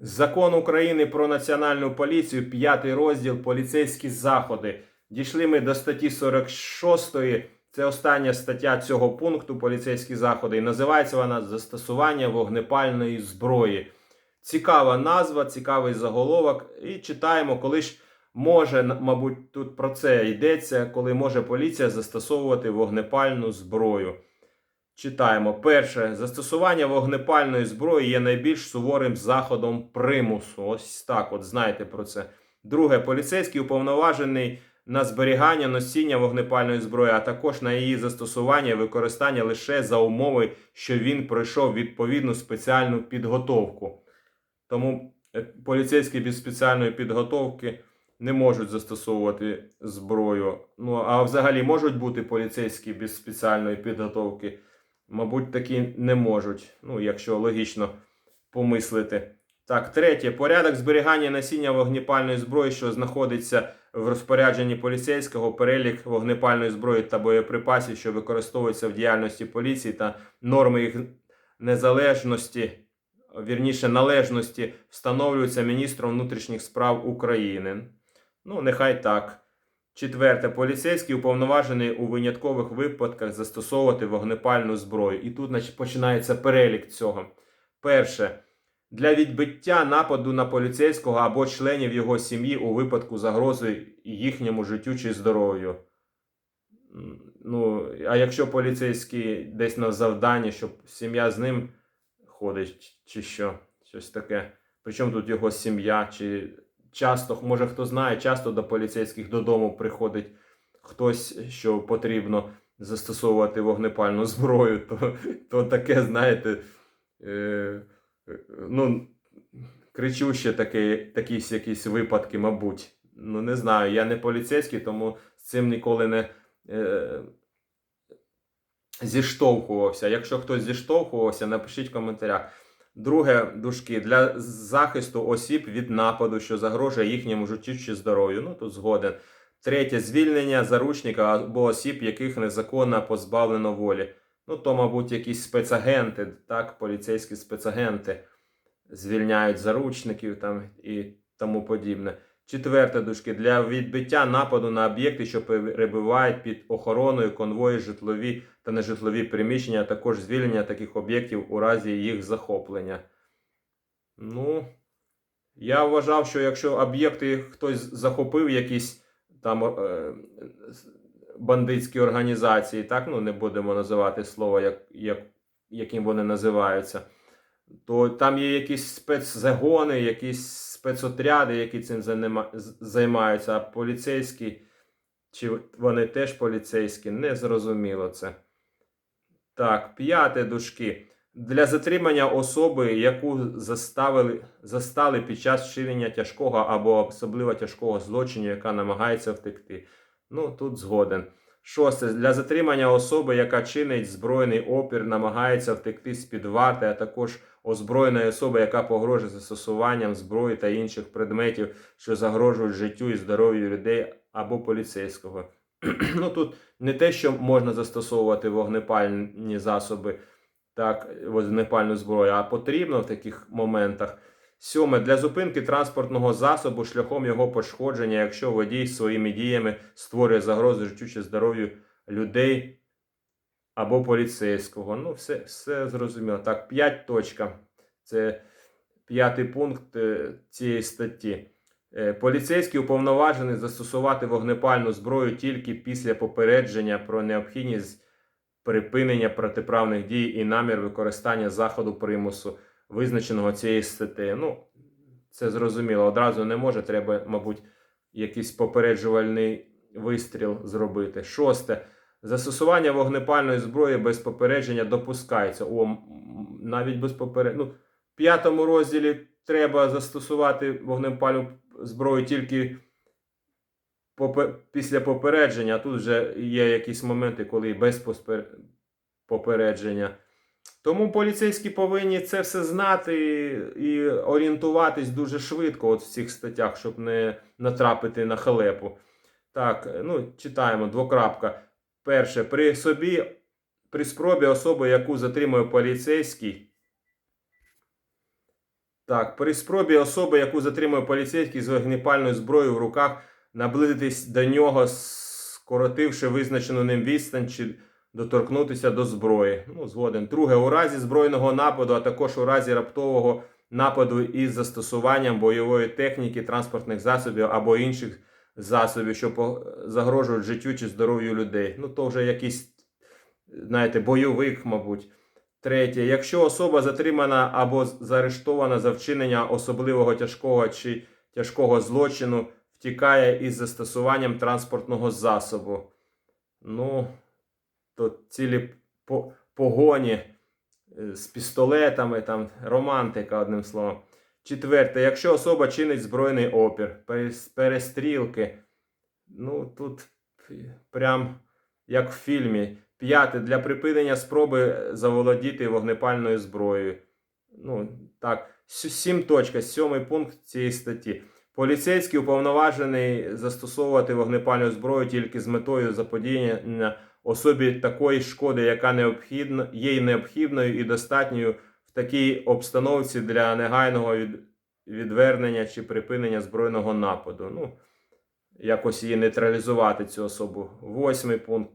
Закон України про національну поліцію, п'ятий розділ поліцейські заходи. Дійшли ми до статті 46. Це остання стаття цього пункту поліцейські заходи. І називається вона Застосування вогнепальної зброї. Цікава назва, цікавий заголовок. І читаємо, коли ж може, мабуть, тут про це йдеться, коли може поліція застосовувати вогнепальну зброю. Читаємо. Перше. Застосування вогнепальної зброї є найбільш суворим заходом примусу. Ось так, от знаєте про це. Друге. Поліцейський уповноважений на зберігання носіння вогнепальної зброї, а також на її застосування і використання лише за умови, що він пройшов відповідну спеціальну підготовку. Тому е, поліцейські без спеціальної підготовки не можуть застосовувати зброю. Ну а взагалі можуть бути поліцейські без спеціальної підготовки. Мабуть, такі не можуть, ну, якщо логічно помислити. Так, третє. Порядок зберігання і носіння вогнепальної зброї, що знаходиться в розпорядженні поліцейського, перелік вогнепальної зброї та боєприпасів, що використовуються в діяльності поліції, та норми їх незалежності, вірніше належності, встановлюються міністром внутрішніх справ України. Ну, нехай так. Четверте, поліцейський уповноважений у виняткових випадках застосовувати вогнепальну зброю. І тут значить, починається перелік цього. Перше. Для відбиття нападу на поліцейського або членів його сім'ї у випадку загрози їхньому життю чи здоров'ю. Ну, а якщо поліцейський десь на завданні, щоб сім'я з ним ходить, чи що, щось таке. Причому тут його сім'я, чи часто, може хто знає, часто до поліцейських додому приходить хтось, що потрібно застосовувати вогнепальну зброю, то, то таке, знаєте, е, ну, кричуще таке, якісь, якісь випадки, мабуть. Ну, не знаю, я не поліцейський, тому з цим ніколи не е, зіштовхувався. Якщо хтось зіштовхувався, напишіть в коментарях. Друге, дужки, для захисту осіб від нападу, що загрожує їхньому життю чи здоров'ю. Ну, тут згоден. Третє, звільнення заручника або осіб, яких незаконно позбавлено волі. Ну, то, мабуть, якісь спецагенти, так, поліцейські спецагенти звільняють заручників там і тому подібне. Четверте дужки, для відбиття нападу на об'єкти, що перебувають під охороною конвої житлові та нежитлові приміщення, а також звільнення таких об'єктів у разі їх захоплення. Ну, я вважав, що якщо об'єкти хтось захопив якісь там е, бандитські організації, так, ну не будемо називати слово, як, як, яким вони називаються, то там є якісь спецзагони, якісь спецотряди, які цим займаються, а поліцейські, чи вони теж поліцейські, не зрозуміло це. Так, п'яте дужки. Для затримання особи, яку заставили, застали під час вчинення тяжкого або особливо тяжкого злочину, яка намагається втекти. Ну, тут згоден. Шосте. Для затримання особи, яка чинить збройний опір, намагається втекти з-під варти, а також озброєної особи, яка погрожує застосуванням зброї та інших предметів, що загрожують життю і здоров'ю людей або поліцейського. ну тут не те, що можна застосовувати вогнепальні засоби, так, вогнепальну зброю, а потрібно в таких моментах. Сьоме. Для зупинки транспортного засобу шляхом його пошкодження, якщо водій своїми діями створює загрозу життю чи здоров'ю людей або поліцейського. Ну, все, все зрозуміло. Так, 5 точка. Це п'ятий пункт е, цієї статті. Е, Поліцейський уповноважений застосувати вогнепальну зброю тільки після попередження про необхідність припинення протиправних дій і намір використання заходу примусу, визначеного цією статтею. Ну, це зрозуміло. Одразу не може, треба, мабуть, якийсь попереджувальний вистріл зробити. Шосте. Застосування вогнепальної зброї без попередження допускається. О, навіть без попередження. Ну, в п'ятому розділі треба застосувати вогнепальну зброю тільки після попередження, тут вже є якісь моменти, коли без попередження. Тому поліцейські повинні це все знати і орієнтуватись дуже швидко от в цих статтях, щоб не натрапити на халепу. Так, ну, читаємо двокрапка. Перше, при собі, при спробі особи, яку затримує поліцейський, Так, при спробі особи, яку затримує поліцейський з вогнепальною зброєю в руках, наблизитись до нього, скоротивши визначену ним відстань чи доторкнутися до зброї. Ну, згоден. Друге, у разі збройного нападу, а також у разі раптового нападу із застосуванням бойової техніки, транспортних засобів або інших засобів, що загрожують життю чи здоров'ю людей. Ну, то вже якийсь, знаєте, бойовик, мабуть. Третє, якщо особа затримана або заарештована за вчинення особливого тяжкого чи тяжкого злочину, втікає із застосуванням транспортного засобу. Ну, то цілі погоні е, з пістолетами, там, романтика, одним словом. Четверте, якщо особа чинить збройний опір, перестрілки, ну тут прям як в фільмі. П'яте, для припинення спроби заволодіти вогнепальною зброєю. Ну, так, сім точка, сьомий пункт цієї статті. Поліцейський уповноважений застосовувати вогнепальну зброю тільки з метою заподіяння особі такої шкоди, яка необхідна, є необхідною і достатньою такій обстановці для негайного від, відвернення чи припинення збройного нападу. Ну, якось її нейтралізувати цю особу. Восьмий пункт.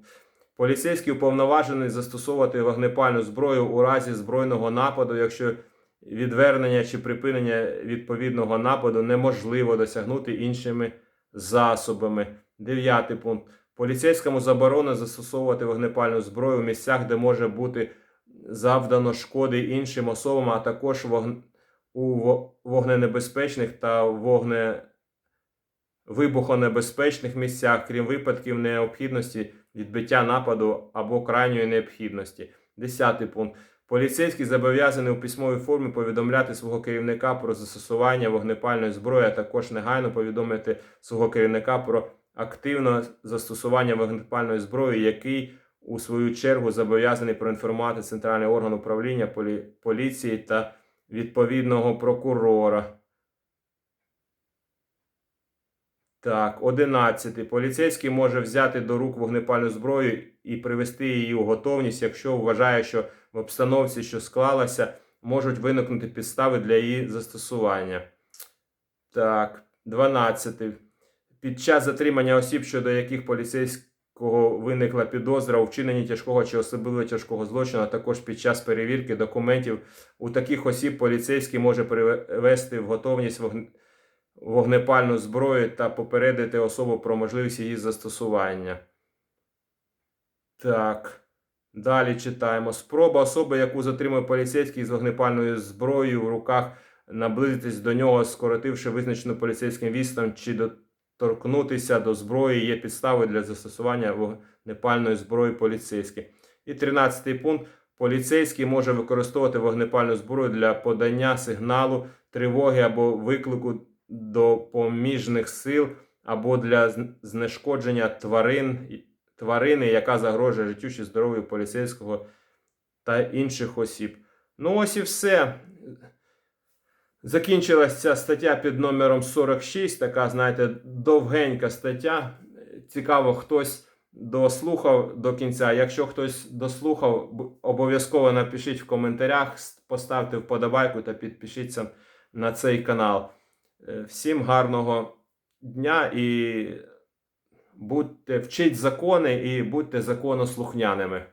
Поліцейський уповноважений застосовувати вогнепальну зброю у разі збройного нападу, якщо відвернення чи припинення відповідного нападу неможливо досягнути іншими засобами. Дев'ятий пункт. Поліцейському заборонено застосовувати вогнепальну зброю в місцях, де може бути завдано шкоди іншим особам, а також у вогненебезпечних та вогне... вибухонебезпечних місцях, крім випадків необхідності відбиття нападу або крайньої необхідності. Десятий пункт. Поліцейський зобов'язаний у письмовій формі повідомляти свого керівника про застосування вогнепальної зброї, а також негайно повідомити свого керівника про активне застосування вогнепальної зброї, який у свою чергу зобов'язаний проінформувати центральний орган управління полі- поліції та відповідного прокурора. Так, 11. Поліцейський може взяти до рук вогнепальну зброю і привести її у готовність, якщо вважає, що в обстановці, що склалася, можуть виникнути підстави для її застосування. Так, 12. Під час затримання осіб, щодо яких поліцейського виникла підозра у вчиненні тяжкого чи особливо тяжкого злочину, а також під час перевірки документів у таких осіб поліцейський може привести в готовність вогнепальну зброю та попередити особу про можливість її застосування. Так. Далі читаємо. Спроба особи, яку затримує поліцейський з вогнепальною зброєю в руках, наблизитись до нього, скоротивши визначену поліцейським відстань чи доторкнутися до зброї, є підставою для застосування вогнепальної зброї поліцейським. І 13 пункт. Поліцейський може використовувати вогнепальну зброю для подання сигналу, тривоги або виклику допоміжних сил, або для знешкодження тварин, тварини, яка загрожує життю чи здоров'ю поліцейського та інших осіб. Ну, ось і все. Закінчилась ця стаття під номером 46, така, знаєте, довгенька стаття. Цікаво, хтось дослухав до кінця. Якщо хтось дослухав, обов'язково напишіть в коментарях, поставте вподобайку та підпишіться на цей канал. Е, Всім гарного дня і будьте вчіть закони і будьте законослухняними.